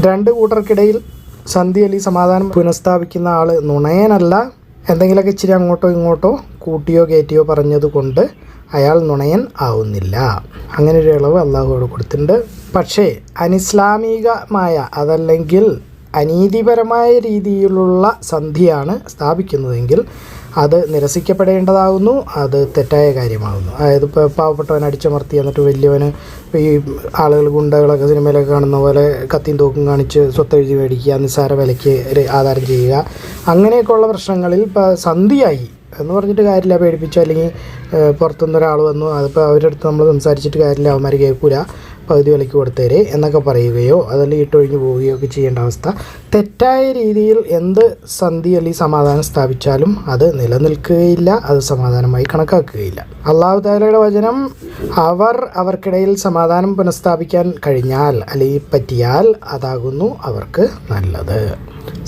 രണ്ട് കൂട്ടർക്കിടയിൽ സന്ധി അല്ലെങ്കിൽ സമാധാനം പുനഃസ്ഥാപിക്കുന്ന ആൾ നുണയനല്ല. എന്തെങ്കിലുമൊക്കെ ഇച്ചിരി അങ്ങോട്ടോ ഇങ്ങോട്ടോ കൂട്ടിയോ കയറ്റിയോ പറഞ്ഞത് കൊണ്ട് അയാൾ നുണയൻ ആവുന്നില്ല. അങ്ങനെ ഒരു ഇളവ് അള്ളാഹുവോട് കൊടുത്തിട്ടുണ്ട്. പക്ഷേ അനിസ്ലാമികമായ അതല്ലെങ്കിൽ അനീതിപരമായ രീതിയിലുള്ള സന്ധിയാണ് സ്ഥാപിക്കുന്നതെങ്കിൽ അത് നിരസിക്കപ്പെടേണ്ടതാകുന്നു അത് തെറ്റായ കാര്യമാകുന്നു. അതായത് ഇപ്പോൾ പാവപ്പെട്ടവൻ അടിച്ചമർത്തി എന്നിട്ട് വലിയവന് ഈ ആളുകൾ ഗുണ്ടകളൊക്കെ സിനിമയിലൊക്കെ കാണുന്ന പോലെ കത്തിയും തോക്കും കാണിച്ച് സ്വത്ത് എഴുതി മേടിക്കുക നിസ്സാര വിലയ്ക്ക് ആധാരം ചെയ്യുക അങ്ങനെയൊക്കെയുള്ള പ്രശ്നങ്ങളിൽ ഇപ്പോൾ സന്ധിയായി. എന്ന് പറഞ്ഞിട്ട് കാര്യമില്ല. പേടിപ്പിച്ചോ അല്ലെങ്കിൽ പുറത്തുനിന്ന് ഒരാൾ വന്നു അതിപ്പോൾ അവരുടെ അടുത്ത് നമ്മൾ സംസാരിച്ചിട്ട് കാര്യമില്ല അവന്മാർ കേൾക്കൂല പകുതി വിലയ്ക്ക് കൊടുത്തേരെ എന്നൊക്കെ പറയുകയോ അതല്ലെങ്കിൽ ഇട്ടൊഴിഞ്ഞു പോവുകയോ ഒക്കെ ചെയ്യേണ്ട അവസ്ഥ. തെറ്റായ രീതിയിൽ എന്ത് സന്ധി അല്ലെങ്കിൽ സമാധാനം സ്ഥാപിച്ചാലും അത് നിലനിൽക്കുകയില്ല അത് സമാധാനമായി കണക്കാക്കുകയില്ല. അള്ളാഹു താലയുടെ വചനം അവർ അവർക്കിടയിൽ സമാധാനം പുനഃസ്ഥാപിക്കാൻ കഴിഞ്ഞാൽ അല്ലെങ്കിൽ പറ്റിയാൽ അതാകുന്നു അവർക്ക് നല്ലത്.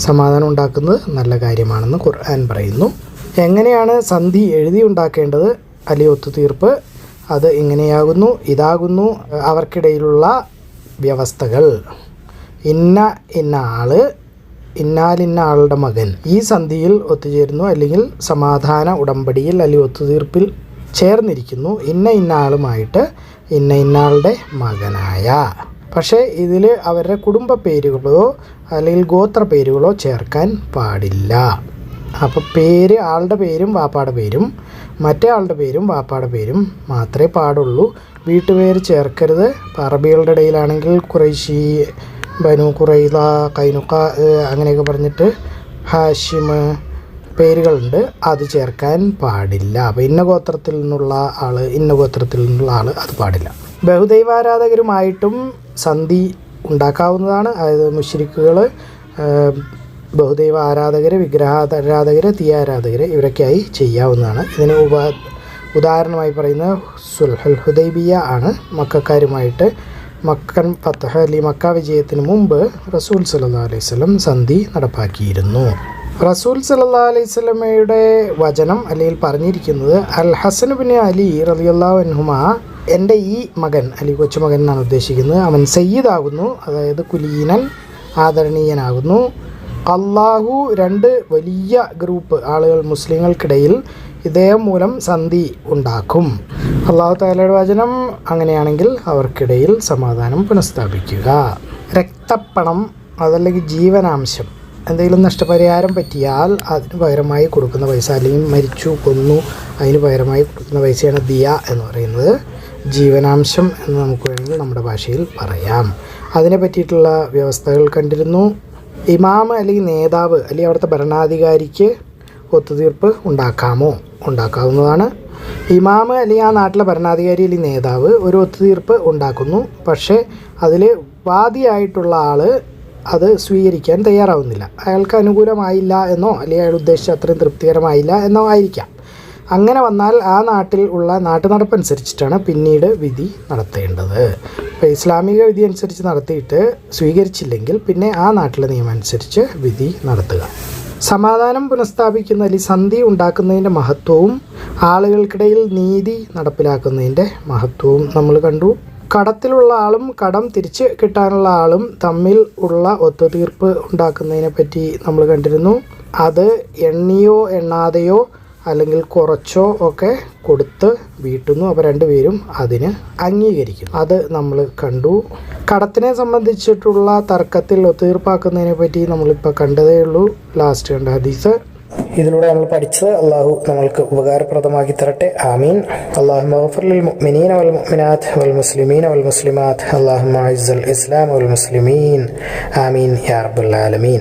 സമാധാനം ഉണ്ടാക്കുന്നത് നല്ല കാര്യമാണെന്ന് ഖുർആൻ പറയുന്നു. എങ്ങനെയാണ് സന്ധി എഴുതി ഉണ്ടാക്കേണ്ടത് അല്ലെങ്കിൽ ഒത്തുതീർപ്പ്. അത് ഇങ്ങനെയാകുന്നു ഇതാകുന്നു അവർക്കിടയിലുള്ള വ്യവസ്ഥകൾ. ഇന്ന ഇന്ന ആൾ ഇന്നാലിന്ന ആളുടെ മകൻ. ഈ സന്ധിയിൽ ഒത്തുചേരുന്നു അല്ലെങ്കിൽ സമാധാന ഉടമ്പടിയിൽ അല്ലെങ്കിൽ ഒത്തുതീർപ്പിൽ ചേർന്നിരിക്കുന്നു ഇന്ന ഇന്ന ആളുമായിട്ട് ഇന്ന ഇന്ന ആളുടെ മകനായ. പക്ഷേ ഇതിൽ അവരുടെ കുടുംബ പേരുകളോ അല്ലെങ്കിൽ ഗോത്ര പേരുകളോ ചേർക്കാൻ പാടില്ല. അപ്പോൾ പേര് ആളുടെ പേരും വാപ്പാടെ പേരും മറ്റേ ആളുടെ പേരും വാപ്പാടെ പേരും മാത്രമേ പാടുള്ളൂ. വീട്ടുപേര് ചേർക്കരുത്. അറബികളുടെ ഇടയിലാണെങ്കിൽ കുറേശി ബനു കുറൈദ കൈനുക്ക അങ്ങനെയൊക്കെ പറഞ്ഞിട്ട് ഹാഷിം പേരുകളുണ്ട്. അത് ചേർക്കാൻ പാടില്ല. അപ്പോൾ ഇന്ന ഗോത്രത്തിൽ നിന്നുള്ള ആൾ ഇന്ന ഗോത്രത്തിൽ നിന്നുള്ള ആൾ അത് പാടില്ല. ബഹുദൈവാരാധകരുമായിട്ടും സന്ധി ഉണ്ടാക്കാവുന്നതാണ്. അതായത് മുഷരിക്കുകൾ ബഹുദൈവ ആരാധകർ വിഗ്രഹാരാധകർ തീയാരാധകർ ഇവരൊക്കെയായി ചെയ്യാവുന്നതാണ്. ഇതിന് ഉപ ഉദാഹരണമായി പറയുന്നത് സുൽഹൽ ഹുദൈബിയ ആണ് മക്കാരുമായിട്ട് മക്കൻ ഫത്തഹ അലി മക്ക വിജയത്തിന് മുമ്പ് റസൂൽ സല്ലാ അലൈഹി സ്വലം സന്ധി നടപ്പാക്കിയിരുന്നു. റസൂൽ സല്ലാ അലൈഹി സ്വലമയുടെ വചനം അല്ലെങ്കിൽ പറഞ്ഞിരിക്കുന്നത് അൽ ഹസൻ ബിൻ അലി റലിയല്ലാ അൻഹുമ എന്റെ ഈ മകൻ അലി കൊച്ചുമകൻ എന്നാണ് ഉദ്ദേശിക്കുന്നത് അവൻ സയ്യിദ് സയ്യിദാകുന്നു അതായത് കുലീനൻ ആദരണീയനാകുന്നു. അള്ളാഹു രണ്ട് വലിയ ഗ്രൂപ്പ് ആളുകൾ മുസ്ലിങ്ങൾക്കിടയിൽ ഇതേ മൂലം സന്ധി ഉണ്ടാക്കും. അള്ളാഹു താലയുടെ വചനം അങ്ങനെയാണെങ്കിൽ അവർക്കിടയിൽ സമാധാനം പുനഃസ്ഥാപിക്കുക. രക്തപ്പണം അതല്ലെങ്കിൽ ജീവനാംശം എന്തെങ്കിലും നഷ്ടപരിഹാരം പറ്റിയാൽ അതിന് പകരമായി കൊടുക്കുന്ന പൈസ അല്ലെങ്കിൽ മരിച്ചു കൊന്നു അതിന് പകരമായി കൊടുക്കുന്ന പൈസയാണ് ദിയ എന്ന് പറയുന്നത്. ജീവനാംശം എന്ന് നമുക്ക് വേണമെങ്കിൽ നമ്മുടെ ഭാഷയിൽ പറയാം. അതിനെ പറ്റിയിട്ടുള്ള വ്യവസ്ഥകൾ കണ്ടിരുന്നു. ഇമാമ അല്ലെങ്കിൽ നേതാവ് അല്ലെങ്കിൽ അവിടുത്തെ ഭരണാധികാരിക്ക് ഒത്തുതീർപ്പ് ഉണ്ടാക്കാമോ? ഉണ്ടാക്കാവുന്നതാണ്. ഇമാമ അല്ലെങ്കിൽ ആ നാട്ടിലെ ഭരണാധികാരി അല്ലെങ്കിൽ നേതാവ് ഒരു ഒത്തുതീർപ്പ് ഉണ്ടാക്കുന്നു. പക്ഷേ അതിൽ വാദിയായിട്ടുള്ള ആൾ അത് സ്വീകരിക്കാൻ തയ്യാറാവുന്നില്ല. അയാൾക്ക് അനുകൂലമായില്ല എന്നോ അല്ലെങ്കിൽ അയാൾ ഉദ്ദേശിച്ച അത്രയും തൃപ്തികരമായില്ല എന്നോ ആയിരിക്കാം. അങ്ങനെ വന്നാൽ ആ നാട്ടിൽ ഉള്ള നാട്ടുനടപ്പനുസരിച്ചിട്ടാണ് പിന്നീട് വിധി നടത്തേണ്ടത്. ഇപ്പോൾ ഇസ്ലാമിക വിധി അനുസരിച്ച് നടത്തിയിട്ട് സ്വീകരിച്ചില്ലെങ്കിൽ പിന്നെ ആ നാട്ടിലെ നിയമം അനുസരിച്ച് വിധി നടത്തുക. സമാധാനം പുനഃസ്ഥാപിക്കുന്ന അല്ലെങ്കിൽ സന്ധി ഉണ്ടാക്കുന്നതിന്റെ മഹത്വവും ആളുകൾക്കിടയിൽ നീതി നടപ്പിലാക്കുന്നതിന്റെ മഹത്വവും നമ്മൾ കണ്ടു. കടത്തിലുള്ള ആളും കടം തിരിച്ച് കിട്ടാനുള്ള ആളും തമ്മിൽ ഉള്ള ഒത്തുതീർപ്പ് ഉണ്ടാക്കുന്നതിനെ പറ്റി നമ്മൾ കണ്ടിരുന്നു. അത് എണ്ണിയോ എണ്ണാതെയോ അല്ലെങ്കിൽ കുറച്ചോ ഒക്കെ കൊടുത്ത് വീട്ടുന്നു. അപ്പോൾ രണ്ടുപേരും അതിന് അംഗീകരിക്കും അത് നമ്മൾ കണ്ടു. കടത്തിനെ സംബന്ധിച്ചിട്ടുള്ള തർക്കത്തിൽ ഒത്തുതീർപ്പാക്കുന്നതിനെ പറ്റി നമ്മളിപ്പോൾ കണ്ടതേ ഉള്ളൂ. ലാസ്റ്റ് കണ്ട ഹദീസ്. ഇതിലൂടെ നമ്മൾ പഠിച്ചത്. അള്ളാഹു നമ്മൾക്ക് ഉപകാരപ്രദമാക്കി തരട്ടെ. ആമീൻ. അള്ളാഹു മഗ്ഫിറിൽ മുഅ്മിനീന വൽ മുഅ്മിനാത്ത് വൽ മുസ്ലിമീന വൽ മുസ്ലിമാത്ത്. അള്ളാഹു ഇസ്ലാം വൽ മുസ്ലിമീൻ. ആമീൻ. യാ റബ്ബൽ ആലമീൻ.